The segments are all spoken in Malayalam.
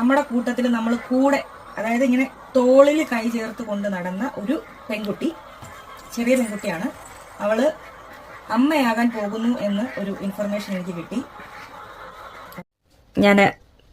നമ്മുടെ കൂട്ടത്തിൽ നമ്മൾ കൂടെ അതായത് ഇങ്ങനെ തോളിൽ കൈ ചേർത്ത് കൊണ്ട് നടന്ന ഒരു പെൺകുട്ടി ചെറിയ പെൺകുട്ടിയാണ്. അവൾ അമ്മയാകാൻ പോകുന്നു എന്ന് ഒരു ഇൻഫർമേഷൻ എനിക്ക് കിട്ടി. ഞാൻ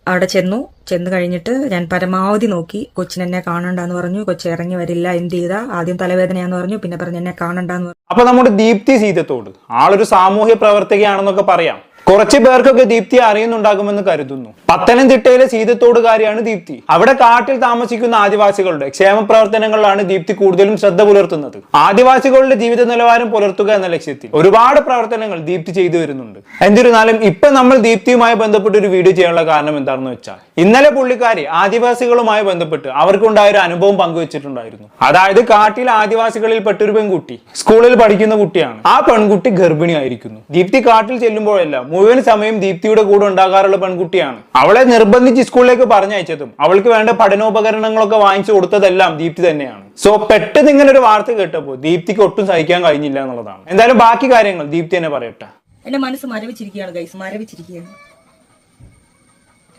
അവിടെ ചെന്നു. ചെന്ന് കഴിഞ്ഞിട്ട് ഞാൻ പരമാവധി നോക്കി. കൊച്ചിനെന്നെ കാണണ്ടെന്ന് പറഞ്ഞു. കൊച്ചി ഇറങ്ങി വരില്ല എന്ത് ചെയ്താ? ആദ്യം തലവേദനയാന്ന് പറഞ്ഞു. പിന്നെ പറഞ്ഞു എന്നെ കാണണ്ടെന്ന് പറഞ്ഞു. അപ്പൊ നമ്മുടെ ദീപ്തി സീതത്തോട് ആളൊരു സാമൂഹ്യ പ്രവർത്തകയാണെന്നൊക്കെ പറയാം. കുറച്ച് പേർക്കൊക്കെ ദീപ്തി അറിയുന്നുണ്ടാകുമെന്ന് കരുതുന്നു. പത്തനംതിട്ടയിലെ സീതത്തോടുകാരിയാണ് ദീപ്തി. അവിടെ കാട്ടിൽ താമസിക്കുന്ന ആദിവാസികളുടെ ക്ഷേമ പ്രവർത്തനങ്ങളിലാണ് ദീപ്തി കൂടുതലും ശ്രദ്ധ പുലർത്തുന്നത്. ആദിവാസികളുടെ ജീവിത നിലവാരം പുലർത്തുക എന്ന ലക്ഷ്യത്തിൽ ഒരുപാട് പ്രവർത്തനങ്ങൾ ദീപ്തി ചെയ്തു വരുന്നുണ്ട്. എന്നിരുന്നാലും ഇപ്പൊ നമ്മൾ ദീപ്തിയുമായി ബന്ധപ്പെട്ട് ഒരു വീഡിയോ ചെയ്യാനുള്ള കാരണം എന്താണെന്ന് വെച്ചാൽ ഇന്നലെ പുള്ളിക്കാരി ആദിവാസികളുമായി ബന്ധപ്പെട്ട് അവർക്കുണ്ടായ ഒരു അനുഭവം പങ്കുവച്ചിട്ടുണ്ടായിരുന്നു. അതായത് കാട്ടിൽ ആദിവാസികളിൽ പെട്ടൊരു പെൺകുട്ടി സ്കൂളിൽ പഠിക്കുന്ന കുട്ടിയാണ്. ആ പെൺകുട്ടി ഗർഭിണിയായിരിക്കുന്നു. ദീപ്തി കാട്ടിൽ ചെല്ലുമ്പോഴെല്ലാം മുഴുവൻ സമയം ദീപ്തിയുടെ കൂടെ ഉണ്ടാകാറുള്ള പെൺകുട്ടിയാണ്. അവളെ നിർബന്ധിച്ച് സ്കൂളിലേക്ക് പറഞ്ഞയച്ചതും അവൾക്ക് വേണ്ട പഠനോപകരണങ്ങളൊക്കെ വാങ്ങിച്ചു കൊടുത്തതെല്ലാം ദീപ്തി തന്നെയാണ്. സോ പെട്ടെന്ന് ഇങ്ങനെ ഒരു വാർത്ത കേട്ടപ്പോൾ ദീപ്തിക്ക് ഒട്ടും സഹിക്കാൻ കഴിഞ്ഞില്ല എന്നുള്ളതാണ്. എന്തായാലും ബാക്കി കാര്യങ്ങൾ ദീപ്തി തന്നെ പറയട്ടെ. എന്റെ മനസ്സ് മരവിച്ചിരിക്കുകയാണ് ഗൈസ് മരവിച്ചിരിക്കുകയാണ്.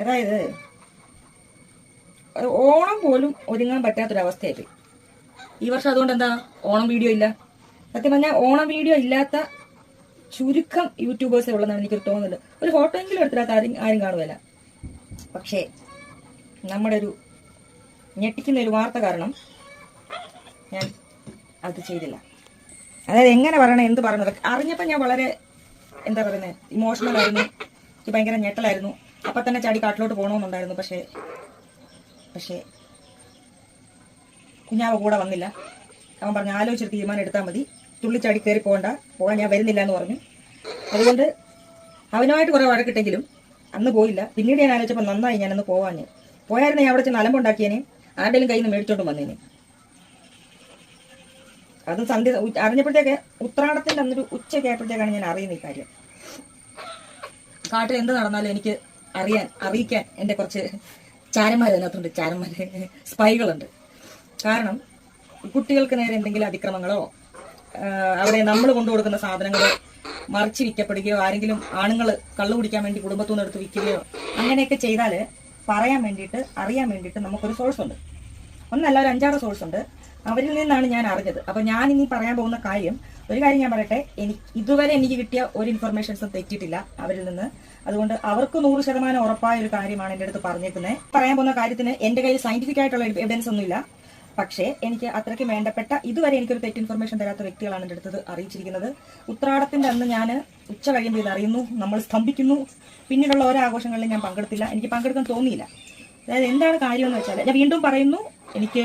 അതായത് ഓണം പോലും ഒരുങ്ങാൻ പറ്റാത്തൊരവസ്ഥയായിട്ട് ഈ വർഷം അതുകൊണ്ട് എന്താ? ഓണം വീഡിയോ ഇല്ല. സത്യം പറഞ്ഞാൽ ഓണം വീഡിയോ ഇല്ലാത്ത ചുരുക്കം യൂട്യൂബേഴ്സേ ഉള്ളതാണ് എനിക്കൊരു തോന്നുന്നത് ഒരു ഫോട്ടോ എങ്കിലും എടുത്തിട്ട് ആരും ആരും കാണുവല്ല പക്ഷേ നമ്മുടെ ഒരു ഞെട്ടിക്കുന്ന ഒരു വാർത്ത കാരണം ഞാൻ അത് ചെയ്തില്ല. അതായത് എങ്ങനെ പറയണം എന്ത് പറയണത് അറിഞ്ഞപ്പോൾ ഞാൻ വളരെ എന്താ പറയുന്നത് ഇമോഷണൽ ആയിരുന്നു. എനിക്ക് ഭയങ്കര ഞെട്ടലായിരുന്നു. അപ്പം തന്നെ ചാടി കാട്ടിലോട്ട് പോകണമെന്നുണ്ടായിരുന്നു പക്ഷേ പക്ഷേ കുഞ്ഞാവ് കൂടെ വന്നില്ല. അവൻ പറഞ്ഞു ആലോചിച്ചിട്ട് തീരുമാനം എടുത്താൽ മതി. തുള്ളിച്ചാടി കയറി പോകണ്ട. പോകാൻ ഞാൻ വരുന്നില്ല എന്ന് പറഞ്ഞു. അതുകൊണ്ട് അവനുമായിട്ട് കുറേ വഴക്കിട്ടെങ്കിലും അന്ന് പോയില്ല. പിന്നീട് ഞാൻ ആലോചിച്ചപ്പോൾ നന്നായി ഞാനന്ന് പോവാഞ്ഞ്. പോയായിരുന്നു ഞാൻ അവിടെ ചെന്ന് അലമ്പുണ്ടാക്കിയേനെ ആരുടെയും കയ്യിൽ നിന്ന് മേടിച്ചോണ്ട് വന്നേനെ. അത് സന്ധ്യ അറിഞ്ഞപ്പോഴത്തേക്ക് ഉത്രാടത്തിന്റെ അന്നൊരു ഉച്ചയ്ക്ക് ആയപ്പോഴത്തേക്കാണ് ഞാൻ അറിയുന്ന ഈ കാര്യം. കാട്ടിൽ എന്ത് നടന്നാലും എനിക്ക് അറിയാൻ അറിയിക്കാൻ എന്റെ കുറച്ച് ചാരന്മാർ അതിനകത്തുണ്ട്. ചാരന്മാർ സ്പൈകളുണ്ട്. കാരണം കുട്ടികൾക്ക് നേരെ എന്തെങ്കിലും അതിക്രമങ്ങളോ ആ, അവിടെ നമ്മൾ കൊണ്ടു കൊടുക്കുന്ന സാധനങ്ങൾ മറിച്ച് വിൽക്കപ്പെടുകയോ ആരെങ്കിലും ആണുങ്ങൾ കള്ളു കുടിക്കാൻ വേണ്ടി കുടുംബത്തു നിന്ന് എടുത്ത് വിൽക്കുകയോ അങ്ങനെയൊക്കെ ചെയ്താൽ പറയാൻ വേണ്ടിയിട്ട് അറിയാൻ വേണ്ടിയിട്ട് നമുക്കൊരു സോഴ്സ് ഉണ്ട്. ഒന്നല്ല ഒരു അഞ്ചാറ് സോഴ്സ് ഉണ്ട്. അവരിൽ നിന്നാണ് ഞാൻ അറിഞ്ഞത്. അപ്പൊ ഞാൻ ഇനി പറയാൻ പോകുന്ന കാര്യം ഒരു കാര്യം ഞാൻ പറയട്ടെ. എനിക്ക് ഇതുവരെ എനിക്ക് കിട്ടിയ ഒരു ഇൻഫർമേഷൻസും തെറ്റിട്ടില്ല അവരിൽ നിന്ന്. അതുകൊണ്ട് അവർക്ക് നൂറ് ശതമാനം ഉറപ്പായ ഒരു കാര്യമാണ് എന്റെ അടുത്ത് പറഞ്ഞേക്കുന്നത് പറയാൻ പോകുന്ന കാര്യത്തിന് എന്റെ കയ്യിൽ സയന്റിഫിക് ആയിട്ടുള്ള എവിഡൻസ് ഒന്നുമില്ല. പക്ഷേ എനിക്ക് അത്രയ്ക്ക് വേണ്ടപ്പെട്ട ഇതുവരെ എനിക്കൊരു തെറ്റ് ഇൻഫർമേഷൻ തരാത്ത വ്യക്തികളാണ് എന്റെ അടുത്തത് അറിയിച്ചിരിക്കുന്നത്. ഉത്രാടത്തിന്റെ അന്ന് ഞാൻ ഉച്ച കഴിയുമ്പോൾ ഇത് അറിയുന്നു നമ്മൾ സ്തംഭിക്കുന്നു. പിന്നീടുള്ള ഓരോ ആഘോഷങ്ങളിലും ഞാൻ പങ്കെടുത്തില്ല. എനിക്ക് പങ്കെടുക്കാൻ തോന്നിയില്ല. അതായത് എന്താണ് കാര്യമെന്ന് വെച്ചാൽ ഞാൻ വീണ്ടും പറയുന്നു. എനിക്ക്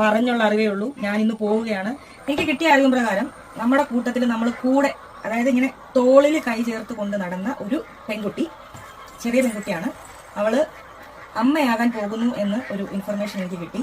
പറഞ്ഞുള്ള അറിവേ ഉള്ളൂ. ഞാൻ ഇന്ന് പോവുകയാണ്. എനിക്ക് കിട്ടിയ അറിവ് പ്രകാരം നമ്മുടെ കൂട്ടത്തിൽ നമ്മൾ കൂടെ അതായത് ഇങ്ങനെ തോളിൽ കൈ ചേർത്ത് കൊണ്ട് നടന്ന ഒരു പെൺകുട്ടി ചെറിയ പെൺകുട്ടിയാണ്. അവൾ അമ്മയാകാൻ പോകുന്നു എന്ന് ഒരു ഇൻഫർമേഷൻ എനിക്ക് കിട്ടി.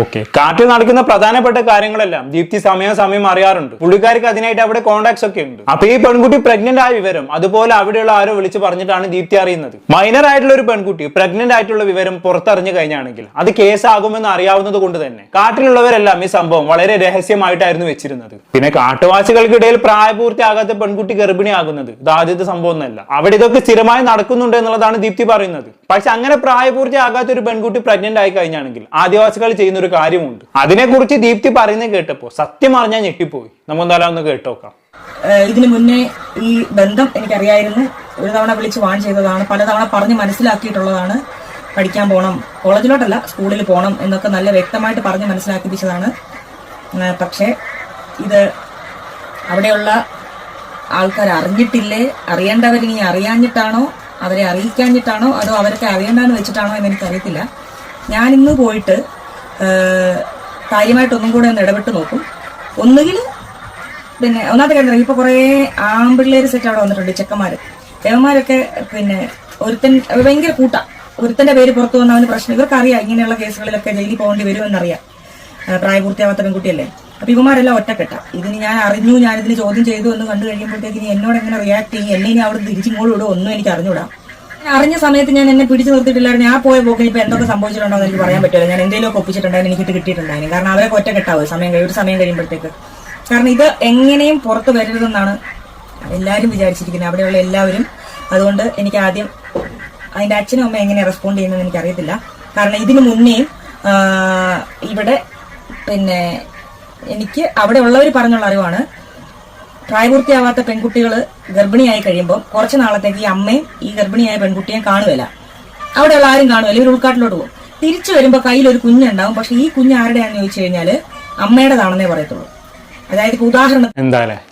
ഓക്കെ. കാട്ടിൽ നടക്കുന്ന പ്രധാനപ്പെട്ട കാര്യങ്ങളെല്ലാം ദീപ്തി സമയാസമയം അറിയാറുണ്ട്. പുള്ളിക്കാർക്ക് അതിനായിട്ട് അവിടെ കോണ്ടാക്ട്സ് ഒക്കെ ഉണ്ട്. അപ്പൊ ഈ പെൺകുട്ടി പ്രഗ്നന്റ് ആയ വിവരം അതുപോലെ അവിടെയുള്ള ആരോ വിളിച്ച് പറഞ്ഞിട്ടാണ് ദീപ്തി അറിയുന്നത്. മൈനർ ആയിട്ടുള്ള ഒരു പെൺകുട്ടി പ്രഗ്നന്റ് ആയിട്ടുള്ള വിവരം പുറത്തറിഞ്ഞു കഴിഞ്ഞാണെങ്കിൽ അത് കേസാകുമെന്ന് അറിയാവുന്നത് കൊണ്ട് തന്നെ കാട്ടിലുള്ളവരെല്ലാം ഈ സംഭവം വളരെ രഹസ്യമായിട്ടായിരുന്നു വെച്ചിരുന്നത്. പിന്നെ കാട്ടുവാസികൾക്കിടയിൽ പ്രായപൂർത്തിയാകാത്ത പെൺകുട്ടി ഗർഭിണിയാകുന്നത് ഇത് ആദ്യത്തെ സംഭവം ഒന്നല്ല. അവിടെ ഇതൊക്കെ സ്ഥിരമായി നടക്കുന്നുണ്ട് എന്നുള്ളതാണ് ദീപ്തി പറയുന്നത്. പക്ഷെ അങ്ങനെ പ്രായപൂർത്തിയാകാത്ത ഒരു പെൺകുട്ടി പ്രഗ്നന്റ് ആയി കഴിഞ്ഞാണെങ്കിൽ ആദിവാസികൾ ചെയ്യുന്ന ഒരു കാര്യമുണ്ട്. അതിനെക്കുറിച്ച് ദീപ്തി പറയുന്നത് കേട്ടപ്പോൾ സത്യം അറിഞ്ഞാൽ ഞെട്ടിപ്പോയി. നമ്മൾ എന്തായാലും ഒന്ന് കേട്ടോക്കാം ഇതിനു മുന്നേ ഈ ബന്ധം എനിക്കറിയായിരുന്നു. ഒരു തവണ വിളിച്ച് വാൺ ചെയ്തതാണ്. പലതവണ പറഞ്ഞ് മനസ്സിലാക്കിയിട്ടുള്ളതാണ് പഠിക്കാൻ പോകണം കോളേജിലോട്ടല്ല സ്കൂളിൽ പോകണം എന്നൊക്കെ നല്ല വ്യക്തമായിട്ട് പറഞ്ഞ് മനസ്സിലാക്കിപ്പിച്ചതാണ്. പക്ഷേ ഇത് അവിടെയുള്ള ആൾക്കാർ അറിഞ്ഞിട്ടില്ലേ? അറിയേണ്ടവരിനി അറിയാഞ്ഞിട്ടാണോ? അവരെ അറിയിക്കാഞ്ഞിട്ടാണോ? അതോ അവരൊക്കെ അറിയണ്ടെന്ന് വെച്ചിട്ടാണോ എന്ന് എനിക്കറിയത്തില്ല. ഞാനിന്ന് പോയിട്ട് കാര്യമായിട്ടൊന്നും കൂടെ ഒന്ന് ഇടപെട്ട് നോക്കും. ഒന്നുകിൽ പിന്നെ ഒന്നാമത്തെ കാര്യം ഇപ്പൊ കുറെ ആമ്പിള്ളേര് സെറ്റ് അവിടെ വന്നിട്ടുണ്ട് ചെക്കന്മാര്. ദേവന്മാരൊക്കെ പിന്നെ ഒരുത്തൻ ഭയങ്കര കൂട്ട. ഒരുത്തന്റെ പേര് പുറത്തു വന്ന പ്രശ്നം. ഇവർക്ക് അറിയാം ഇങ്ങനെയുള്ള കേസുകളിലൊക്കെ ജയിലിൽ പോകേണ്ടി വരുമെന്നറിയാം. പ്രായപൂർത്തിയാവാത്ത പെൺകുട്ടിയല്ലേ. അപ്പൊ ഇവന്മാരെല്ലാം ഒറ്റക്കെട്ട. ഇതിന് ഞാൻ അറിഞ്ഞു ഞാനിതിന് ചോദ്യം ചെയ്തു എന്ന് കണ്ടു കഴിയുമ്പോഴത്തേക്ക് ഇനി എന്നോട് എങ്ങനെ റിയാക്ട് ചെയ്യും? എന്നെ ഇനി അവിടെ തിരിച്ചിങ്ങോട്ട് വിടും ഒന്നും എനിക്ക് അറിഞ്ഞൂടാ. ഞാൻ അറിഞ്ഞ സമയത്ത് ഞാൻ എന്നെ പിടിച്ചു നിർത്തിയിട്ടില്ലായിരുന്നു. ഞാൻ പോയ പോക്കിൽ ഇപ്പൊ എന്തൊക്കെ സംഭവിച്ചിട്ടുണ്ടോ എന്ന് എനിക്ക് പറയാൻ പറ്റില്ല. ഞാൻ എന്തെങ്കിലുമൊക്കെ ഒപ്പിച്ചിട്ടുണ്ടായിരുന്നു. എനിക്ക് കിട്ടിയിട്ടുണ്ടായിരുന്നു. കാരണം അവരെ ഒറ്റ കെട്ടാവും. സമയം കഴിയും ഒരു സമയം കഴിയുമ്പോഴത്തേക്ക്. കാരണം ഇത് എങ്ങനെയും പുറത്ത് വരരുതെന്നാണ് എല്ലാവരും വിചാരിച്ചിരിക്കുന്നത്. അവിടെയുള്ള എല്ലാവരും. അതുകൊണ്ട് എനിക്ക് ആദ്യം അതിന്റെ അച്ഛനും അമ്മ എങ്ങനെ റെസ്പോണ്ട് ചെയ്യുന്നതെന്ന് എനിക്ക് അറിയത്തില്ല കാരണം ഇതിനു മുന്നേയും ഇവിടെ പിന്നെ എനിക്ക് അവിടെ ഉള്ളവർ പറഞ്ഞുള്ള അറിവാണ്. പ്രായപൂർത്തിയാവാത്ത പെൺകുട്ടികൾ ഗർഭിണിയായി കഴിയുമ്പോൾ കുറച്ച് നാളത്തേക്ക് ഈ അമ്മയും ഈ ഗർഭിണിയായ പെൺകുട്ടിയെ കാണുകയില്ല. അവിടെയുള്ള ആരും കാണുമല്ലോ ഇവർ ഉൾക്കാട്ടിലോട്ട് പോകും. തിരിച്ചു വരുമ്പോൾ കയ്യിൽ ഒരു കുഞ്ഞുണ്ടാവും. പക്ഷെ ഈ കുഞ്ഞ് ആരുടെയാണെന്ന് ചോദിച്ചു കഴിഞ്ഞാൽ അമ്മയുടേതാണെന്നേ പറയത്തുള്ളൂ. അതായത് ഉദാഹരണം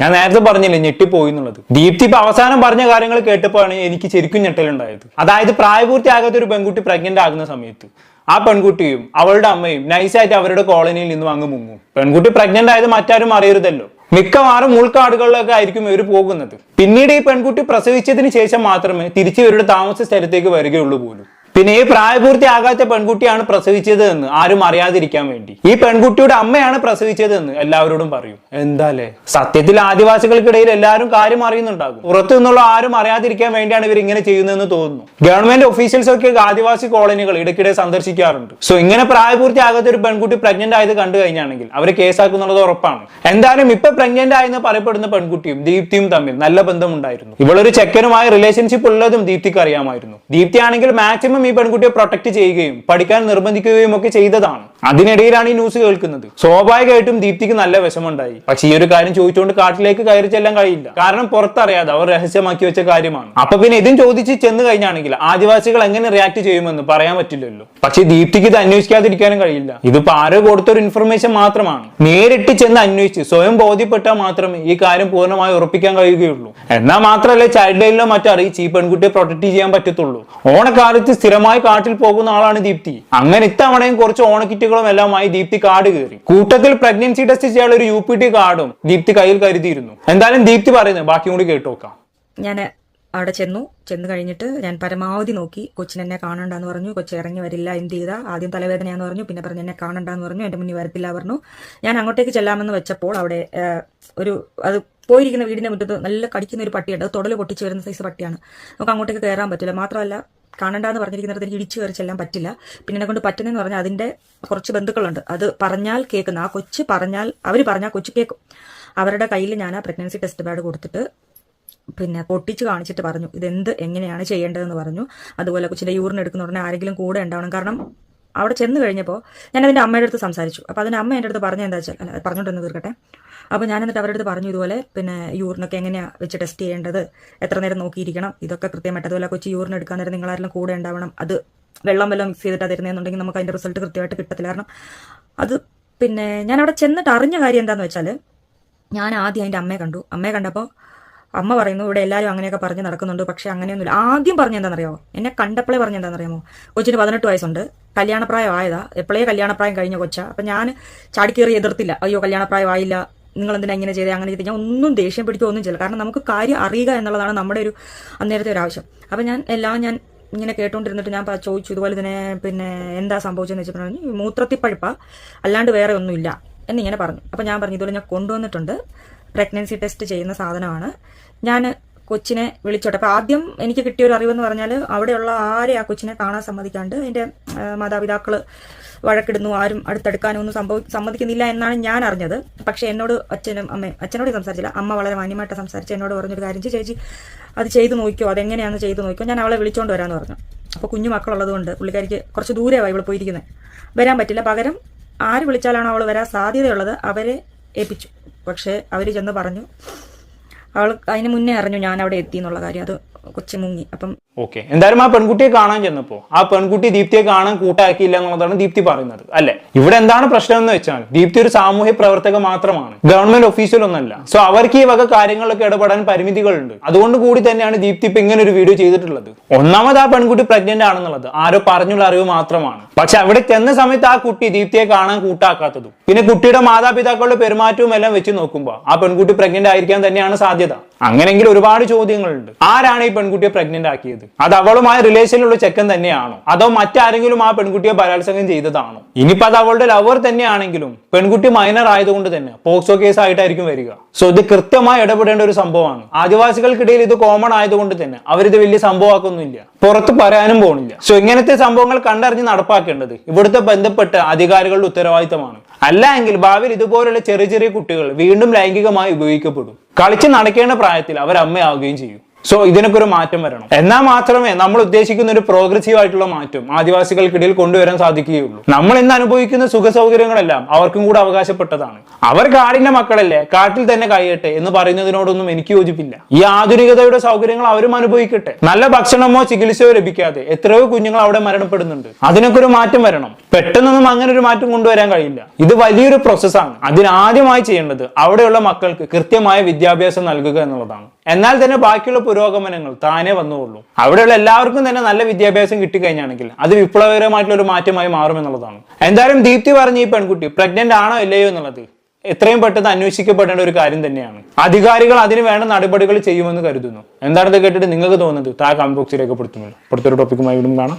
ഞാൻ നേരത്തെ പറഞ്ഞില്ലേ ഞെട്ടിപ്പോയി എന്നുള്ളത്. ദീപ്തി ഇപ്പൊ അവസാനം പറഞ്ഞ കാര്യങ്ങൾ കേട്ടപ്പോഴാണ് എനിക്ക് ശരിക്കും ഞെട്ടലുണ്ടായത്. അതായത് പ്രായപൂർത്തിയാകാത്ത ഒരു പെൺകുട്ടി പ്രഗ്നന്റ് ആകുന്ന സമയത്ത് ആ പെൺകുട്ടിയും അവളുടെ അമ്മയും നൈസായിട്ട് അവരുടെ കോളനിയിൽ നിന്നും അങ്ങ് മുങ്ങും. പെൺകുട്ടി പ്രഗ്നന്റ് ആയത് മറ്റാരും അറിയരുതല്ലോ. മിക്കവാറും ഉൾക്കാടുകളിലൊക്കെ ആയിരിക്കും ഇവർ പോകുന്നത്. പിന്നീട് ഈ പെൺകുട്ടി പ്രസവിച്ചതിന് ശേഷം മാത്രമേ തിരിച്ചു ഇവരുടെ താമസ സ്ഥലത്തേക്ക് വരികയുള്ളൂ പോലും. പിന്നെ ഈ പ്രായപൂർത്തിയാകാത്ത പെൺകുട്ടിയാണ് പ്രസവിച്ചത് എന്ന് ആരും അറിയാതിരിക്കാൻ വേണ്ടി. ഈ പെൺകുട്ടിയുടെ അമ്മയാണ് പ്രസവിച്ചത് എന്ന് എല്ലാവരോടും പറയും. എന്താലേ? സത്യത്തിൽ ആദിവാസികൾക്കിടയിൽ എല്ലാവരും കാര്യം അറിയുന്നുണ്ടാകും. പുറത്തു നിന്നുള്ള ആരും അറിയാതിരിക്കാൻ വേണ്ടിയാണ് ഇവർ ഇങ്ങനെ ചെയ്യുന്നതെന്ന് തോന്നുന്നു. ഗവൺമെന്റ് ഓഫീഷ്യൽസ് ഒക്കെ ആദിവാസി കോളനികൾ ഇടയ്ക്കിടെ സന്ദർശിക്കാറുണ്ട്. സോ ഇങ്ങനെ പ്രായപൂർത്തിയാകാത്ത ഒരു പെൺകുട്ടി പ്രഗ്നന്റ് ആയത് കണ്ടു കഴിഞ്ഞാണെങ്കിൽ അവർ കേസാക്കുന്നുള്ളത് ഉറപ്പാണ്. എന്തായാലും ഇപ്പൊ പ്രഗ്നന്റ് ആയെന്ന് പറയപ്പെടുന്ന പെൺകുട്ടിയും ദീപ്തിയും തമ്മിൽ നല്ല ബന്ധമുണ്ടായിരുന്നു. ഇവളൊരു ചെക്കനുമായി റിലേഷൻഷിപ്പ് ഉള്ളതും ദീപ്തിക്ക് അറിയാമായിരുന്നു. ദീപ്തി ആണെങ്കിൽ മാക്സിമം ഈ പെൺകുട്ടിയെ പ്രൊട്ടക്ട് ചെയ്യുകയും പഠിക്കാൻ നിർബന്ധിക്കുകയും ഒക്കെ ചെയ്തതാണ്. അതിനിടയിലാണ് ഈ ന്യൂസ് കേൾക്കുന്നത്. സ്വാഭാവികമായിട്ടും ദീപ്തിക്ക് നല്ല വിഷമുണ്ടായി പക്ഷെ ഈ ഒരു കാര്യം ചോദിച്ചുകൊണ്ട് കാട്ടിലേക്ക് കയറി ചെല്ലാൻ കഴിയില്ല. കാരണം പുറത്തറിയാതെ അവർ രഹസ്യമാക്കി വെച്ച കാര്യമാണ്. അപ്പൊ പിന്നെ ഇതും ചോദിച്ച് ചെന്ന് കഴിഞ്ഞാണെങ്കിൽ ആദിവാസികൾ എങ്ങനെ റിയാക്ട് ചെയ്യുമെന്ന് പറയാൻ പറ്റില്ലല്ലോ. പക്ഷെ ദീപ്തിക്ക് ഇത് അന്വേഷിക്കാതിരിക്കാനും കഴിയില്ല. ഇതിപ്പോ ആരോ കൊടുത്തൊരു ഇൻഫർമേഷൻ മാത്രമാണ്. നേരിട്ട് ചെന്ന് അന്വേഷിച്ച് സ്വയം ബോധ്യപ്പെട്ടാൽ മാത്രമേ ഈ കാര്യം പൂർണമായി ഉറപ്പിക്കാൻ കഴിയുകയുള്ളൂ. എന്നാൽ മാത്രമല്ല ചൈൽഡ് ലൈനിലോ മറ്റോ അറിയിച്ച് ഈ പെൺകുട്ടിയെ പ്രൊട്ടക്ട് ചെയ്യാൻ പറ്റത്തുള്ളൂ. ഓണക്കാലത്ത് സ്ഥിരമായി കാട്ടിൽ പോകുന്ന ആളാണ് ദീപ്തി. അങ്ങനെ ഇത്തവണയും കുറച്ച് ഓണക്കിറ്റുകളും എല്ലാമായി ദീപ്തി കാട് കയറി. കൂട്ടത്തിൽ പ്രഗ്നൻസി ടെസ്റ്റ് ചെയ്യാനുള്ള ഒരു യു പി ടി കാർഡും ദീപ്തി കയ്യിൽ കരുതിയിരുന്നു. എന്തായാലും ദീപ്തി പറയുന്നത് ബാക്കി കൂടി കേട്ടോക്കാം ഞാൻ അവിടെ ചെന്നു. ചെന്ന് കഴിഞ്ഞിട്ട് ഞാൻ പരമാവധി നോക്കി. കൊച്ചിന് എന്നെ കാണണ്ടെന്ന് പറഞ്ഞു. കൊച്ചി ഇറങ്ങി വരില്ല എന്ത് ചെയ്താ? ആദ്യം തലവേദനയാന്ന് പറഞ്ഞു. പിന്നെ പറഞ്ഞു എന്നെ കാണണ്ടെന്ന് പറഞ്ഞു. എന്റെ മുന്നിൽ വരത്തില്ല പറഞ്ഞു. ഞാൻ അങ്ങോട്ടേക്ക് ചെല്ലാമെന്ന് വെച്ചപ്പോൾ അവിടെ ഒരു അത് പോയിരിക്കുന്ന വീടിന്റെ മുറ്റത്ത് നല്ല കടിക്കുന്ന ഒരു പട്ടിയുണ്ട്. അത് പൊട്ടിച്ചു പൊട്ടിച്ച് വരുന്ന സൈസ് പട്ടിയാണ്. നമുക്ക് അങ്ങോട്ടേക്ക് കയറാൻ പറ്റില്ല. മാത്രമല്ല കാണണ്ടെന്ന് പറഞ്ഞിരിക്കുന്നിടത്ത് എനിക്ക് ഇടിച്ചു കയറി ചെല്ലാൻ പറ്റില്ല. പിന്നെ എന്നെ കൊണ്ട് പറ്റുന്നതെന്ന് പറഞ്ഞാൽ അതിന്റെ കുറച്ച് ബന്ധുക്കളുണ്ട്. അത് പറഞ്ഞാൽ കേൾക്കുന്ന ആ കൊച്ച് പറഞ്ഞാൽ അവർ പറഞ്ഞാൽ കൊച്ചു കേൾക്കും. അവരുടെ കയ്യിൽ ഞാൻ ആ പ്രഗ്നൻസി ടെസ്റ്റ് പാഡ് കൊടുത്തിട്ട് പിന്നെ പൊട്ടിച്ച് കാണിച്ചിട്ട് പറഞ്ഞു ഇതെന്ത് എങ്ങനെയാണ് ചെയ്യേണ്ടതെന്ന് പറഞ്ഞു. അതുപോലെ കൊച്ചിന്റെ യൂറിൻ എടുക്കുന്ന ഉടനെ ആരെങ്കിലും കൂടെ ഉണ്ടാവണം. കാരണം അവിടെ ചെന്ന് കഴിഞ്ഞപ്പോൾ ഞാൻ അതിന്റെ അമ്മയുടെ അടുത്ത് സംസാരിച്ചു. അപ്പോൾ അതിന്റെ അമ്മ എന്റെ അടുത്ത് പറഞ്ഞു എന്താ വെച്ചാൽ അല്ല പറഞ്ഞോണ്ടെന്ന് തീർക്കട്ടെ അപ്പോൾ ഞാൻ എന്നിട്ട് അവരുടെ അടുത്ത് പറഞ്ഞു ഇതുപോലെ പിന്നെ യൂറിനൊക്കെ എങ്ങനെയാണ് വെച്ച് ടെസ്റ്റ് ചെയ്യേണ്ടത്? എത്ര നേരം നോക്കിയിരിക്കണം? ഇതൊക്കെ കൃത്യമായിട്ട് അതുപോലെ കൊച്ചി യൂറിൻ എടുക്കാൻ നേരം നിങ്ങളാരെല്ലാം കൂടെ ഉണ്ടാവണം. അത് വെള്ളം വെള്ളം മിക്സ് ചെയ്തിട്ട് തരുന്നതെന്നുണ്ടെങ്കിൽ നമുക്ക് അതിന്റെ റിസൾട്ട് കൃത്യമായിട്ട് കിട്ടത്തില്ല. കാരണം അത് പിന്നെ ഞാൻ അവിടെ ചെന്നിട്ട് അറിഞ്ഞ കാര്യം എന്താണെന്ന് വെച്ചാൽ ഞാൻ ആദ്യം അതിന്റെ അമ്മയെ കണ്ടു. അമ്മയെ കണ്ടപ്പോൾ അമ്മ പറയുന്നു ഇവിടെ എല്ലാവരും അങ്ങനെയൊക്കെ പറഞ്ഞ് നടക്കുന്നുണ്ട് പക്ഷെ അങ്ങനെയൊന്നുമില്ല. ആദ്യം പറഞ്ഞ എന്താണെന്നറിയാമോ എന്നെ കണ്ടപ്പോഴേ പറഞ്ഞ എന്താണെന്നറിയാമോ? കൊച്ചിന് പതിനെട്ട് വയസ്സുണ്ട്. കല്യാണപ്രായം ആയതാ. എപ്പോഴേ കല്യാണപ്രായം കഴിഞ്ഞ കൊച്ചാ. അപ്പം ഞാൻ ചാടിക്കേറി എതിർത്തില്ല. അയ്യോ കല്യാണപ്രായം ആയില്ല. നിങ്ങൾ എന്തിനാ ഇങ്ങനെ ചെയ്തേ? അങ്ങനെ ചെയ്ത്. ഞാൻ ഒന്നും ദേഷ്യം പിടിക്കുക ഒന്നും ചെയ്യില്ല കാരണം നമുക്ക് കാര്യം അറിയുക എന്നുള്ളതാണ് നമ്മുടെ ഒരു അന്നേരത്തെ ഒരു ആവശ്യം. അപ്പം ഞാൻ എല്ലാം ഞാൻ ഇങ്ങനെ കേട്ടോണ്ടിരുന്നിട്ട് ഞാൻ ചോദിച്ചു ഇതുപോലെ തന്നെ പിന്നെ എന്താ സംഭവിച്ചതെന്ന് വെച്ചപ്പോൾ പറഞ്ഞു മൂത്രത്തിൽ പഴുപ്പ അല്ലാണ്ട് വേറെ ഒന്നുമില്ല. എന്നിങ്ങനെ പറഞ്ഞു. അപ്പം ഞാൻ പറഞ്ഞു ഇതുപോലെ ഞാൻ കൊണ്ടുവന്നിട്ടുണ്ട്. പ്രഗ്നൻസി ടെസ്റ്റ് ചെയ്യുന്ന സാധനമാണ്. ഞാൻ കൊച്ചിനെ വിളിച്ചോട്ടെ. അപ്പം ആദ്യം എനിക്ക് കിട്ടിയ ഒരു അറിവെന്ന് പറഞ്ഞാൽ അവിടെയുള്ള ആരെ ആ കൊച്ചിനെ കാണാൻ സമ്മതിക്കാണ്ട് അതിന്റെ മാതാപിതാക്കൾ വഴക്കിടുന്നു ആരും അടുത്തെടുക്കാനൊന്നും സംഭവി സമ്മതിക്കുന്നില്ല എന്നാണ് ഞാൻ അറിഞ്ഞത്. പക്ഷേ എന്നോട് അച്ഛനും അമ്മയും അച്ഛനോട് സംസാരിച്ചില്ല. അമ്മ വളരെ മാന്യമായിട്ട് സംസാരിച്ച് എന്നോട് പറഞ്ഞൊരു കാര്യം ചേച്ചി അത് ചെയ്ത് നോക്കിയോ അതെങ്ങനെയാണെന്ന് ചെയ്തു നോക്കിയോ ഞാൻ അവളെ വിളിച്ചോണ്ട് വരാമെന്ന് പറഞ്ഞു. അപ്പോൾ കുഞ്ഞു മക്കളുള്ളത് കൊണ്ട് പുള്ളിക്കാരിക്ക് കുറച്ച് ദൂരമാണ് ഇവിടെ പോയിരിക്കുന്നത് വരാൻ പറ്റില്ല. പകരം ആര് വിളിച്ചാലാണോ അവൾ വരാൻ സാധ്യതയുള്ളത് അവരെ ഏൽപ്പിച്ചു. പക്ഷേ അവർ ചെന്ന് പറഞ്ഞു. അവൾ അതിന് മുന്നേ അറിഞ്ഞു ഞാൻ അവിടെ എത്തി എന്നുള്ള കാര്യം. അത് കൊച്ചു മുങ്ങി. അപ്പം ഓക്കെ. എന്തായാലും ആ പെൺകുട്ടിയെ കാണാൻ ചെന്നപ്പോ ആ പെൺകുട്ടി ദീപ്തിയെ കാണാൻ കൂട്ടാക്കിയില്ല എന്നുള്ളതാണ് ദീപ്തി പറയുന്നത് അല്ലെ? ഇവിടെ എന്താണ് പ്രശ്നം എന്ന് വെച്ചാൽ ദീപ്തി ഒരു സാമൂഹ്യ പ്രവർത്തക മാത്രമാണ് ഗവൺമെന്റ് ഒഫീഷ്യൽ ഒന്നല്ല സോ അവർക്ക് ഈ വക കാര്യങ്ങളിലൊക്കെ ഇടപെടാൻ പരിമിതികളുണ്ട്. അതുകൊണ്ട് കൂടി തന്നെയാണ് ദീപ്തി ഇപ്പൊ ഇങ്ങനെ ഒരു വീഡിയോ ചെയ്തിട്ടുള്ളത്. ഒന്നാമത് ആ പെൺകുട്ടി പ്രഗ്നന്റ് ആണെന്നുള്ളത് ആരോ പറഞ്ഞുള്ള അറിവ് മാത്രമാണ്. പക്ഷെ അവിടെ ചെന്ന സമയത്ത് ആ കുട്ടി ദീപ്തിയെ കാണാൻ കൂട്ടാക്കാത്തതും പിന്നെ കുട്ടിയുടെ മാതാപിതാക്കളുടെ പെരുമാറ്റവും എല്ലാം വെച്ച് നോക്കുമ്പോൾ ആ പെൺകുട്ടി പ്രഗ്നന്റ് ആയിരിക്കാൻ തന്നെയാണ് സാധ്യത. അങ്ങനെങ്കിൽ ഒരുപാട് ചോദ്യങ്ങളുണ്ട്. ആരാണ് ഈ പെൺകുട്ടിയെ പ്രഗ്നന്റ് ആക്കിയത്. അത് അവളുമായി റിലേഷനിലുള്ള ചെക്കൻ തന്നെയാണോ? അതോ മറ്റാരെങ്കിലും ആ പെൺകുട്ടിയെ ബലാത്സംഗം ചെയ്തതാണോ? ഇനിയിപ്പോ അത് അവളുടെ ലവർ തന്നെയാണെങ്കിലും പെൺകുട്ടി മൈനർ ആയതുകൊണ്ട് തന്നെ പോക്സോ കേസ് ആയിട്ടായിരിക്കും വരിക. സോ ഇത് കൃത്യമായി ഇടപെടേണ്ട ഒരു സംഭവമാണ്. ആദിവാസികൾക്കിടയിൽ ഇത് കോമൺ ആയതുകൊണ്ട് തന്നെ അവരിത് വലിയ സംഭവമാക്കൊന്നുമില്ല. പുറത്ത് പറയാനും പോകുന്നില്ല സോ ഇങ്ങനത്തെ സംഭവങ്ങൾ കണ്ടറിഞ്ഞ് നടപ്പാക്കേണ്ടത് ഇവിടുത്തെ ബന്ധപ്പെട്ട അധികാരികളുടെ ഉത്തരവാദിത്തമാണ്. അല്ല എങ്കിൽ ഭാവിയിൽ ഇതുപോലുള്ള ചെറിയ ചെറിയ കുട്ടികൾ വീണ്ടും ലൈംഗികമായി ഉപയോഗിക്കപ്പെടും. കളിച്ച് നടക്കേണ്ട പ്രായത്തിൽ അവർ അമ്മയാവുകയും ചെയ്യും. സോ ഇതിനൊക്കെ ഒരു മാറ്റം വരണം. എന്നാൽ മാത്രമേ നമ്മൾ ഉദ്ദേശിക്കുന്ന ഒരു പ്രോഗ്രസീവ് ആയിട്ടുള്ള മാറ്റം ആദിവാസികൾക്കിടയിൽ കൊണ്ടുവരാൻ സാധിക്കുകയുള്ളൂ. നമ്മൾ ഇന്ന് അനുഭവിക്കുന്ന സുഖ സൗകര്യങ്ങളെല്ലാം അവർക്കും കൂടെ അവകാശപ്പെട്ടതാണ്. അവർ കാടിന്റെ മക്കളല്ലേ? കാട്ടിൽ തന്നെ കഴിയട്ടെ എന്ന് പറയുന്നതിനോടൊന്നും എനിക്ക് യോജിപ്പില്ല. ഈ ആധുനികതയുടെ സൗകര്യങ്ങൾ അവരും അനുഭവിക്കട്ടെ. നല്ല ഭക്ഷണമോ ചികിത്സയോ ലഭിക്കാതെ എത്രയോ കുഞ്ഞുങ്ങൾ അവിടെ മരണപ്പെടുന്നുണ്ട്. അതിനൊക്കെ ഒരു മാറ്റം വരണം. പെട്ടെന്നൊന്നും അങ്ങനെ ഒരു മാറ്റം കൊണ്ടുവരാൻ കഴിയില്ല. ഇത് വലിയൊരു പ്രോസസ്സാണ് അതിനാദ്യമായി ചെയ്യേണ്ടത് അവിടെയുള്ള മക്കൾക്ക് കൃത്യമായ വിദ്യാഭ്യാസം നൽകുക എന്നുള്ളതാണ്. എന്നാൽ തന്നെ ബാക്കിയുള്ള പുരോഗമനങ്ങൾ താനേ വന്നുകൊള്ളൂ. അവിടെയുള്ള എല്ലാവർക്കും തന്നെ നല്ല വിദ്യാഭ്യാസം കിട്ടിക്കഴിഞ്ഞാണെങ്കിൽ അത് വിപ്ലവകരമായിട്ടുള്ള ഒരു മാറ്റമായി മാറും എന്നുള്ളതാണ് എന്തായാലും ദീപ്തി പറഞ്ഞ ഈ പെൺകുട്ടി പ്രഗ്നന്റ് ആണോ ഇല്ലയോ എന്നുള്ളത് എത്രയും പെട്ടെന്ന് അന്വേഷിക്കപ്പെടേണ്ട ഒരു കാര്യം തന്നെയാണ്. അധികാരികൾ അതിന് വേണ്ട നടപടികൾ ചെയ്യുമെന്ന് കരുതുന്നു. എന്താണെന്ന് കേട്ടിട്ട് നിങ്ങൾക്ക് തോന്നുന്നത്? താ കമന്റ് ബോക്സിൽ രേഖപ്പെടുത്തുമല്ലോ അടുത്തൊരു ടോപ്പിക്കുമായി വീണ്ടും കാണാം.